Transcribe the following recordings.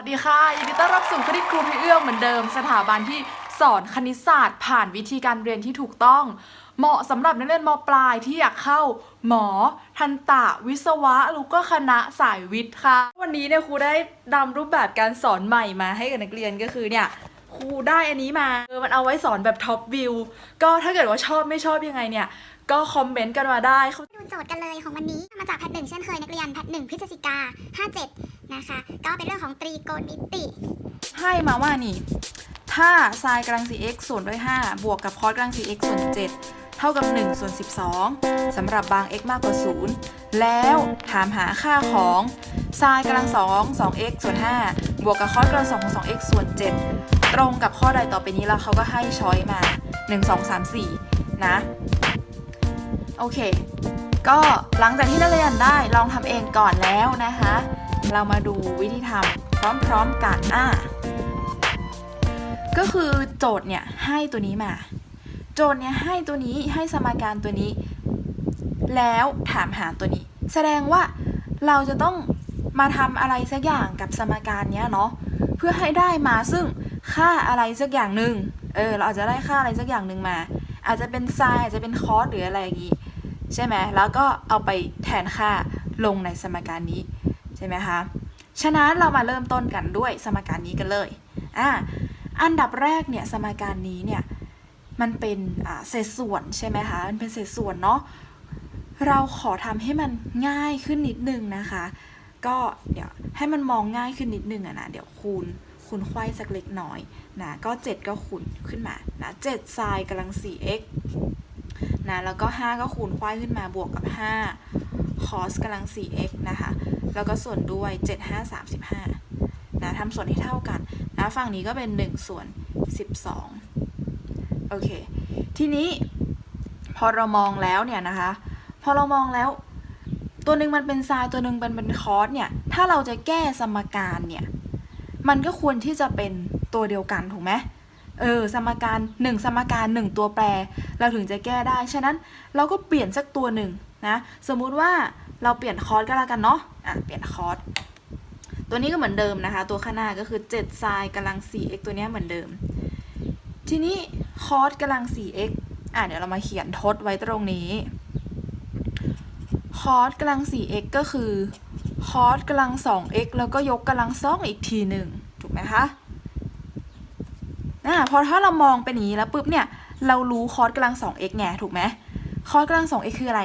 สวัสดีค่ะยินดีต้อนรับสู่คณิตครูพี่เอื้องเหมือนเดิม สถาบันที่สอนคณิตศาสตร์ ผ่านวิธีการเรียนที่ถูกต้อง เหมาะสำหรับนักเรียนมปลายที่อยากเข้า หมอ ทันตะ วิศวะหรือก็คณะสายวิทย์ค่ะ วันนี้เนี่ยครูได้นำรูปแบบการสอนใหม่มาให้กับนักเรียนก็คือเนี่ยครูได้อันนี้มาเออมันเอาไว้สอนแบบท็อปวิวก็ถ้าเกิดว่าชอบไม่ชอบยังไงเนี่ยก็คอมเมนต์กันมาได้ดู โจทย์กันเลยของวันนี้มาจากแพทหนึ่งเช่นเคยนักเรียนแพทหนึ่งพฤศจิกา57นะคะก็เป็นเรื่องของตรีโกณมิติให้มาว่านี่ ถ้าไซน์กำลัง 4x ส่วนด้วย5บวกกับคอสกำลัง 4x ส่วน7เท่ากับ1ส่วน12สำหรับบาง x มากกว่า 0 แล้วถามหาค่าของไซน์กำลัง 2 2x ส่วน5บวกกับคอสกำลัง2ของ 2x ส่วน 7 ตรงกับข้อใดต่อไปนี้แล้วเขาก็ให้ช้อยมา 1 2 3 4 นะ โอเค ก็หลังจากที่นักเรียนได้ลองทำเองก่อนแล้วนะคะ เรามาดูวิธีทำพร้อมๆกันอะก็คือโจทย์เนี่ยให้ตัวนี้มา โจทย์เนี่ยให้ตัวนี้ให้สมการตัวนี้ แล้วถามหาตัวนี้ แสดงว่าเราจะต้องมาทำอะไรสักอย่างกับสมการเนี้ยเนาะเพื่อให้ได้มาซึ่งค่าอะไรสักอย่างหนึ่งเออเราอาจจะได้ค่าอะไรสักอย่างหนึ่งมา อาจจะเป็นไซน์อาจจะเป็นคอสหรืออะไรอย่างงี้ ใช่ไหมแล้วก็เอาไปแทนค่าลงในสมการนี้ใช่ไหมคะฉะนั้นเรามาเริ่มต้นกันด้วยสมการนี้กันเลยอ่าอันดับแรกเนี่ยสมการนี้เนี่ยมันเป็นเศษส่วนใช่ไหมคะมันเป็นเศษส่วนเนาะเราขอทำให้มันง่ายขึ้นนิดนึงนะคะ ก็เดี๋ยวให้มันมองง่ายขึ้นนิดนึงอะนะเดี๋ยวคูณคูณไขว้สักเล็กน้อยนะก็ 7 ก็คูณขึ้นมานะ7ไซน์กำลัง 4x นะแล้วก็ 5 ก็คูณไขว้ขึ้นมาบวกกับ 5 cos กำลัง 4x นะคะ แล้วก็ส่วนด้วย 7 5 35นะทำส่วนให้เท่ากันนะฝั่งนี้ก็เป็น 1 ส่วน 12 โอเค ทีนี้พอเรามองแล้วเนี่ยนะคะ พอเรามองแล้วตัวหนึ่งมันเป็นไซน์ตัวหนึ่งเป็นเป็นคอสเนี่ย ถ้าเราจะแก้สมการเนี่ย มันก็ควรที่จะเป็นตัวเดียวกันถูกไหม เออสมการหนึ่งสมการหนึ่งตัวแปร เราถึงจะแก้ได้ ฉะนั้นเราก็เปลี่ยนสักตัวหนึ่งนะสมมุติว่าเราเปลี่ยนคอร์สก็แล้วกันเนาะอะเปลี่ยนคอร์สตัวนี้ก็เหมือนเดิมนะคะ ตัวข้างหน้าก็คือ7ไซน์กำลัง 4x ตัวนี้เหมือนเดิม ทีนี้คอร์สกำลัง 4x อะเดี๋ยวเรามาเขียนทดไว้ตรงนี้คอร์สกำลัง 4x ก็คือคอร์สกำลัง 2x แล้วก็ยกกำลังสองอีกทีหนึ่งถูกไหมคะ อ่าพอถ้าเรามองเป็นอย่างนี้แล้วปุ๊บเนี่ย เรารู้คอร์สกำลัง 2x ไงถูกไหมคอร์สกำลัง 2x คืออะไร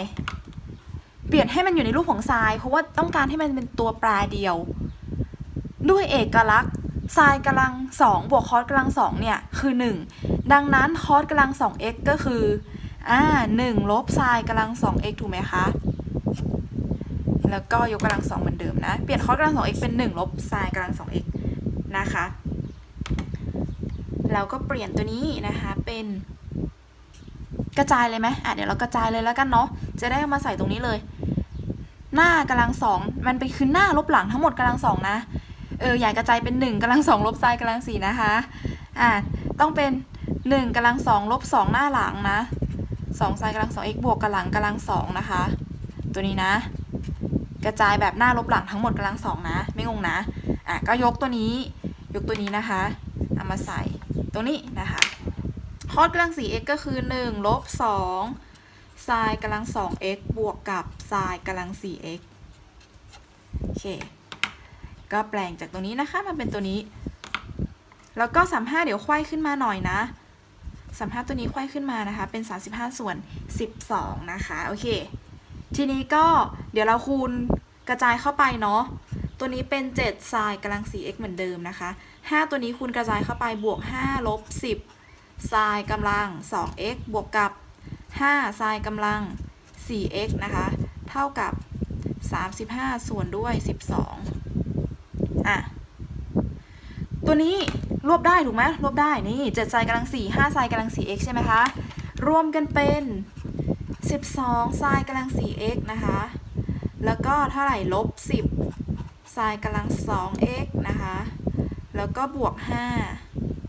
เปลี่ยนให้มันอยู่ในรูปของไซน์เพราะว่าต้องการให้มันเป็นตัวแปรเดียว ด้วยเอกลักษณ์ไซน์กำลัง 2 บวกคอร์สกำลัง 2 เนี่ย คือ 1 ดังนั้นคอร์สกำลัง 2x ก็คืออ่า1ลบไซน์กำลัง 2x ถูกไหมคะ แล้วก็ยกกำลัง 2 เหมือนเดิมนะ เปลี่ยนคอร์สกำลัง 2x เป็น 1 ลบไซน์กำลัง 2x นะคะ เราก็เปลี่ยนตัวนี้นะคะเป็นกระจายเลยไหมอะเดี๋ยวเรากระจายเลยแล้วกันเนาะ จะได้มาใส่ตรงนี้เลย หน้ากำลังสอง มันเป็นคือหน้าลบหลังทั้งหมดกำลังสองนะ เออ อย่ากระจายเป็นหนึ่งกำลังสองลบไซน์กำลังสี่นะคะ อะต้องเป็นหนึ่งกำลังสองลบสองหน้าหลังนะสองไซน์กำลังสอง x บวกกำลังกำลังสองนะคะ ตัวนี้นะ กระจายแบบหน้าลบหลังทั้งหมดกำลังสองนะ ไม่งงนะ อะ ก็ยกตัวนี้ ยกตัวนี้นะคะ เอามาใส่ ตรงนี้นะคะคอสกำลัง 4x ก็คือ 1 ลบ2ไซน์กำลัง 2x บวกกับไซน์กำลัง 4x โอเค ก็แปลงจากตรงนี้นะคะมาเป็นตัวนี้ แล้วก็ 35 เดี๋ยวไขว้ขึ้นมาหน่อยนะ 35 ตัวนี้ไขว้ขึ้นมานะคะ เป็น 35 ส่วน 12 นะคะ โอเค ทีนี้ก็เดี๋ยวเราคูณกระจายเข้าไปเนาะ ตัวนี้เป็น 7 ไซน์กำลัง 4x เหมือนเดิมนะคะ 5 ตัวนี้คูณกระจายเข้าไปบวก 5 ลบ 10ไซน์กำลัง 2x บวกกับ 5 ไซน์กำลัง 4x นะคะ เท่ากับ 35 ส่วนด้วย 12 อะ ตัวนี้รวบได้ถูกไหมรวบได้ นี่7ไซน์กำลัง 4 5ไซน์กำลัง 4x ใช่ไหมคะ รวมกันเป็น 12ไซน์กำลัง 4x นะคะ แล้วก็เท่าไหร่ลบ 10 ไซน์กำลัง 2x นะคะ แล้วก็บวก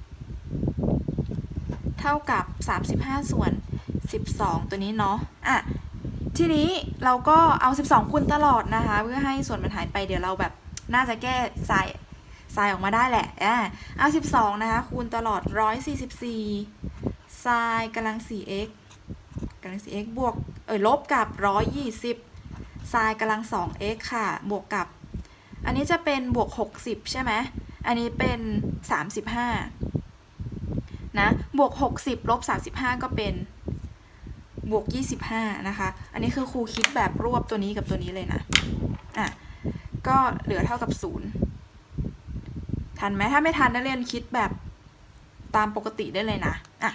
5 เท่ากับ 35 ส่วน 12 ตัวนี้เนาะ อะ ทีนี้เราก็เอา 12 คูณตลอดนะคะ เพื่อให้ส่วนมันหายไปเดี๋ยวเราแบบน่าจะแก้ไซน์ไซน์ออกมาได้แหละอ่าเอา 12 นะคะ คูณตลอด 144ไซน์กำลัง 4x กำลัง 4x บวก เอ่ยลบกับ 120ไซน์กำลัง 2x ค่ะ บวกกับ อันนี้จะเป็นบวก 60 ใช่ไหม อันนี้เป็น 35 นะ บวก 60ลบ35 ก็เป็น บวก 25 นะคะ อันนี้คือครูคิดแบบรวบตัวนี้กับตัวนี้เลยนะ อะ ก็เหลือเท่ากับ 0 ทันไหม ถ้าไม่ทันนักเรียนคิดแบบตามปกติได้เลยนะ อะ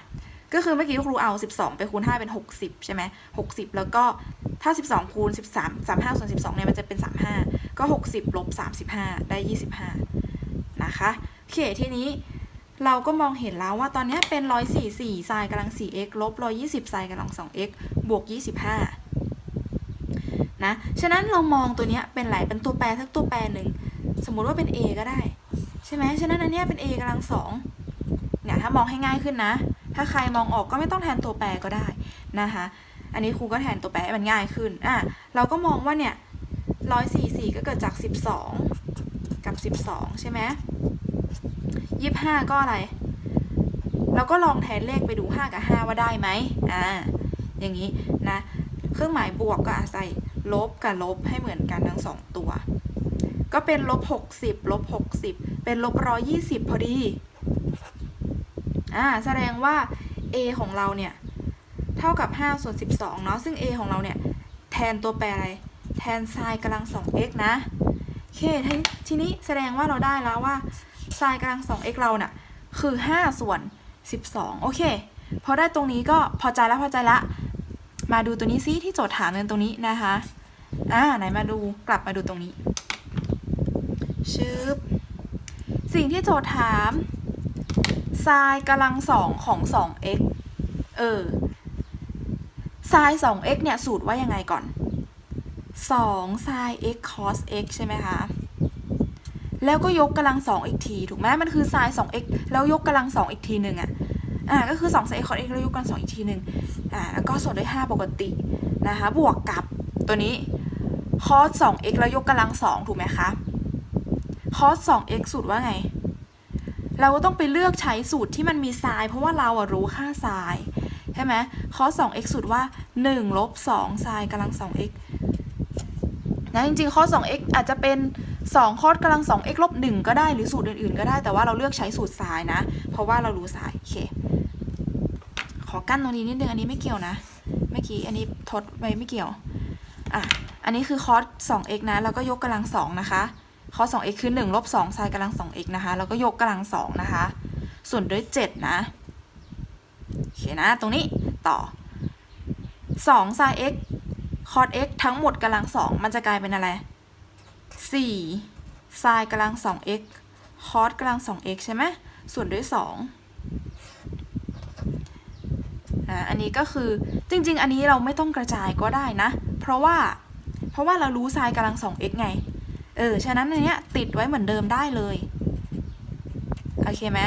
ก็คือเมื่อกี้ครูเอา 12 ไปคูณ 5 เป็น 60 ใช่ไหม60 แล้วก็ ถ้า 12 คูณ 13 35ส่วน12เนี่ยมันจะเป็น 35 ก็ 60ลบ35 ได้ 25 นะคะโอเคทีนี้เราก็มองเห็นแล้วว่าตอนนี้เป็น 144ไซน์กำลัง 4x ลบ 120ไซน์กำลัง 2x บวก 25 นะ ฉะนั้นเรามองตัวนี้เป็นไหลเป็นตัวแปรทักตัวแปรหนึ่ง สมมุติว่าเป็น a ก็ได้ ใช่ไหมฉะนั้นอันนี้เป็น a กำลังสองเนี่ยถ้ามองให้ง่ายขึ้นนะ ถ้าใครมองออกก็ไม่ต้องแทนตัวแปรก็ได้นะคะ อันนี้ครูก็แทนตัวแปรให้มันง่ายขึ้นอะเราก็มองว่าเนี่ยร้อยสี่สี่ก็เกิดจากสิบสองกับสิบสองใช่ไหมยี่ห้าก็อะไร เราก็ลองแทนเลขไปดูห้ากับห้าว่าได้ไหมอ่าอย่างนี้นะ เครื่องหมายบวกก็อาศัยลบกับลบให้เหมือนกันทั้งสองตัว ก็เป็นลบหกสิบลบหกสิบเป็นลบร้อยี่สิบพอดีอ่าแสดงว่า a ของเราเนี่ย เท่ากับ 5 ส่วน 12 เนาะ ซึ่ง a ของเราเนี่ย แทนตัวแปรอะไร แทนไซน์กำลัง 2x นะ โอเค ทีนี้แสดงว่าเราได้แล้วว่าไซน์กำลัง 2x เราน่ะคือ 5 ส่วน 12 โอเค พอได้ตรงนี้ก็พอใจแล้วพอใจละ มาดูตัวนี้ซิที่โจทย์ถามเงินตรงนี้นะคะ อ่า ไหนมาดู กลับมาดูตรงนี้ชึบสิ่งที่โจทย์ถามไซน์กำลังสองของ 2x เออ ไซน์ 2x เนี่ยสูตรว่ายังไงก่อน 2 sin x cos x ใช่ไหมคะ แล้วก็ยกกำลังสองอีกที ถูกไหมมันคือ sin 2x แล้วยกกำลังสองอีกทีหนึ่งอะอ่าก็คือ2 sin x cos x แล้วยกกำลังสองอีกทีหนึ่งอ่าแล้วก็ส่วนด้วย 5 ปกตินะคะ บวกกับตัวนี้ cos 2x แล้วยกกำลังสองถูกไหมคะ cos 2x สูตรว่าไง เราก็ต้องไปเลือกใช้สูตรที่มันมีไซน์เพราะว่าเราอะรู้ค่าไซน์ ช่ไหม cos 2x สูตรว่า1ลบ2ไซน์กำลัง 2x นะจริงๆ cos 2x อาจจะเป็น2 cos กำลัง 2x ลบ 1 ก็ได้หรือสูตรอื่นๆ ก็ได้แต่ว่าเราเลือกใช้สูตรไซน์นะ เพราะว่าเรารู้ไซน์โอเค ขอกั้นตรงนี้นิดนึง อันนี้ไม่เกี่ยวนะ เมื่อกี้อันนี้ทดไว้ไม่เกี่ยว อะ อันนี้คือ cos 2x นะ แล้วก็ยกกำลัง 2 นะคะ cos 2x คือ 1 ลบ2 sin กำลัง 2x นะคะ แล้วก็ยกกำลัง 2 นะคะ ส่วนด้วย 7 นะ คนะ ตรงนี้ต่อ2 sin x cos x ทั้งหมดกำลัง2มันจะกลายเป็นอะไร 4 sin กำลัง 2x cos กำลัง 2x ใช่ไหมส่วนด้วย2อ่าอันนี้ก็คือจริง ๆ อันนี้เราไม่ต้องกระจายก็ได้นะ เพราะว่าเพราะว่าเรารู้ sin กำลัง 2x ไง เออ ฉะนั้นอันเนี้ยติดไว้เหมือนเดิมได้เลย โอเคไหม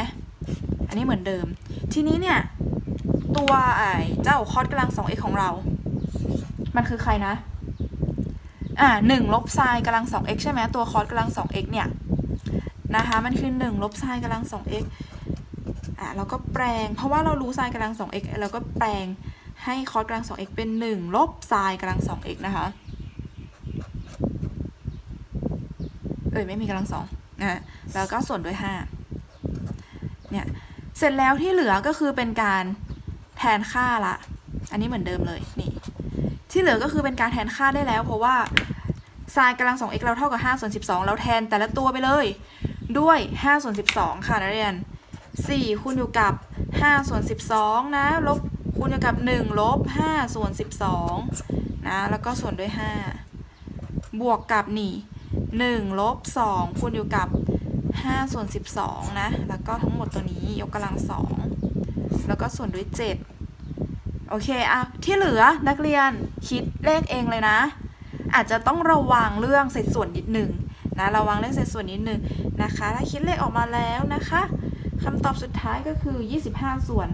อันนี้เหมือนเดิม ทีนี้เนี่ย ตัวไอ้เจ้าคอสกำลัง 2x ของเรา มันคือใครนะ อ่า1ลบไซน์กำลัง 2x ใช่ไหมตัวคอสกำลัง 2x เนี่ยนะคะมันคือ1ลบไซน์กำลัง 2x อ่าเราก็แปลง เพราะว่าเรารู้ไซน์กำลัง 2x เราก็แปลงให้คอสกำลัง 2x เป็น1ลบไซน์กำลัง 2x นะคะเอ้ยไม่มีกำลังสองนะแล้วก็ส่วนด้วยห้าเนี่ยเสร็จแล้วที่เหลือก็คือเป็นการ แทนค่าละ อันนี้เหมือนเดิมเลยนี่ ที่เหลือก็คือเป็นการแทนค่าได้แล้ว เพราะว่าไซน์กำลังสอง x เราเท่ากับ5ส่วน12 เราแทนแต่ละตัวไปเลย ด้วย5ส่วน12 ค่ะนักเรียน 4คูณอยู่กับ5ส่วน12 นะลบคูณอยู่กับ 1 ลบ5ส่วน12 นะ แล้วก็ส่วนด้วย 5 บวกกับนี่1ลบ2คูณอยู่กับ5ส่วน12 นะ แล้วก็ทั้งหมดตัวนี้ยกกำลัง2 แล้วก็ส่วนด้วย 7 โอเคอะที่เหลือนักเรียนคิดเลขเองเลยนะ อาจจะต้องระวังเรื่องเศษส่วนนิดหนึ่งนะระวังเรื่องเศษส่วนนิดหนึ่งนะคะ ถ้าคิดเลขออกมาแล้วนะคะคำตอบสุดท้ายก็คือ 25 ส่วน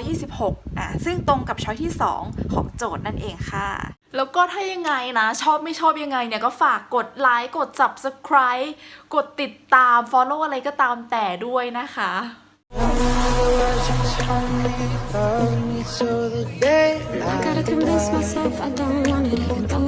126นะซึ่งตรงกับช้อยที่ 2 ของโจทย์นั่นเองค่ะ แล้วก็ถ้ายังไงนะ ชอบไม่ชอบยังไงเนี่ย ก็ฝากกดไลค์ กด Subscribe กดติดตาม Follow อะไรก็ตามแต่ด้วยนะคะ I gotta convince myself I don't want it,